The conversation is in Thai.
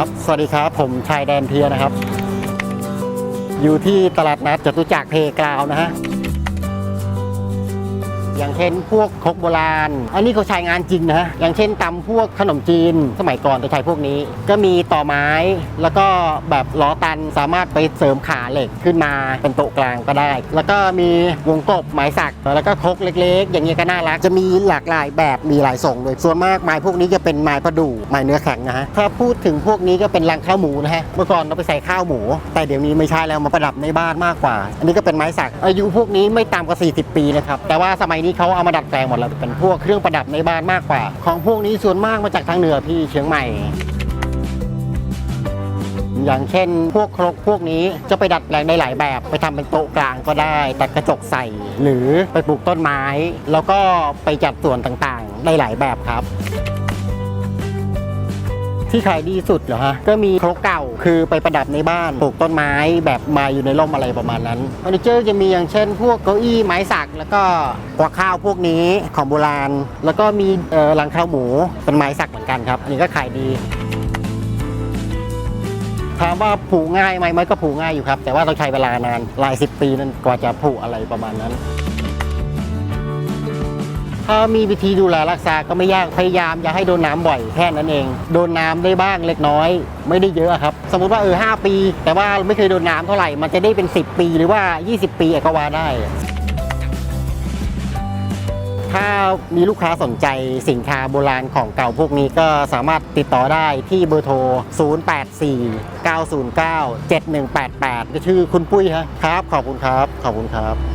ครับ สวัสดีครับ ผมชายแดนเพียนะครับ อยู่ที่ตลาดนัดจตุจักรเพกาวนะฮะ อย่างเช่นพวกครกโบราณ อันนี้เขาใช้งานจริงนะฮะอย่างเช่นตำพวกขนมจีน สมัยก่อนจะใช้พวกนี้ ก็มีต่อไม้ แล้วก็แบบล้อตันสามารถไปเสริมขาเหล็กขึ้นมาเป็นโต๊ะกลางก็ได้ แล้วก็มีวงกบไม้สักแล้วก็ครกเล็ก ๆ อย่างเงี้ยก็น่ารักจะมีหลากหลายแบบมีหลายทรงเลยส่วนมากไม้พวกนี้จะเป็นไม้ประดู่ไม้เนื้อแข็งนะฮะถ้าพูดถึงพวกนี้ก็เป็นรังข้าวหมูนะฮะเมื่อก่อนเราไปใส่ข้าวหมู แต่เดี๋ยวนี้ไม่ใช่แล้วมาประดับในบ้านมากกว่า อันนี้ก็เป็นไม้สักอายุพวกนี้ไม่ต่ำกว่า 40 ปีนะครับแต่ว่าสมัยนี้เขาเอามาดัดแปลงหมดแล้วเป็นพวกเครื่องประดับในบ้านมากกว่า ของพวกนี้ส่วนมากมาจากทางเหนือพี่เชียงใหม่ อย่างเช่น พวกครกพวกนี้จะไปดัดแปลงได้หลายแบบ ไปทำเป็นโต๊ะกลางก็ได้ ตัดกระจกใส่ หรือไปปลูกต้นไม้ แล้วก็ไปจัดส่วนต่างๆ ได้หลายแบบครับ ที่ขายดีสุดเหรอฮะ ก็มีครกเก่าคือไปประดับในบ้านปลูกต้นไม้แบบมาอยู่ในร่มอะไรประมาณนั้นเฟอร์นิเจอร์จะมีอย่างเช่น พวกเก้าอี้ไม้สัก แล้วก็กวาข้าวพวกนี้ของโบราณ แล้วก็มีเอ่อรังข้าวหมูเป็นไม้สักเหมือนกันครับ อันนี้ก็ขายดีถามว่าผูกง่ายไหมมันก็ผูกง่ายอยู่ครับ แต่ว่าต้องใช้เวลานานหลายสิบปีนั่นกว่าจะผูกอะไรประมาณนั้น ถ้ามีวิธีดูแลรักษาก็ไม่ยากพยายามอย่าให้โดนน้ำบ่อยแค่นั้นเอง โดนน้ำได้บ้างเล็กน้อย ไม่ได้เยอะครับ สมมุติว่าเออหปี แต่ว่าไม่เคยโดนน้ำเท่าไหร่มันจะได้เป็น 10 ปีหรือว่า 20 ปีก็ว่าได้ ถ้ามีลูกค้าสนใจสินค้าโบราณของเก่าพวกนี้ก็สามารถติดต่อได้ที่เบอร์โทร 084 909 7188 ก็ชื่อคุณปุ้ยฮะครับ ขอบคุณครับ ขอบคุณครับ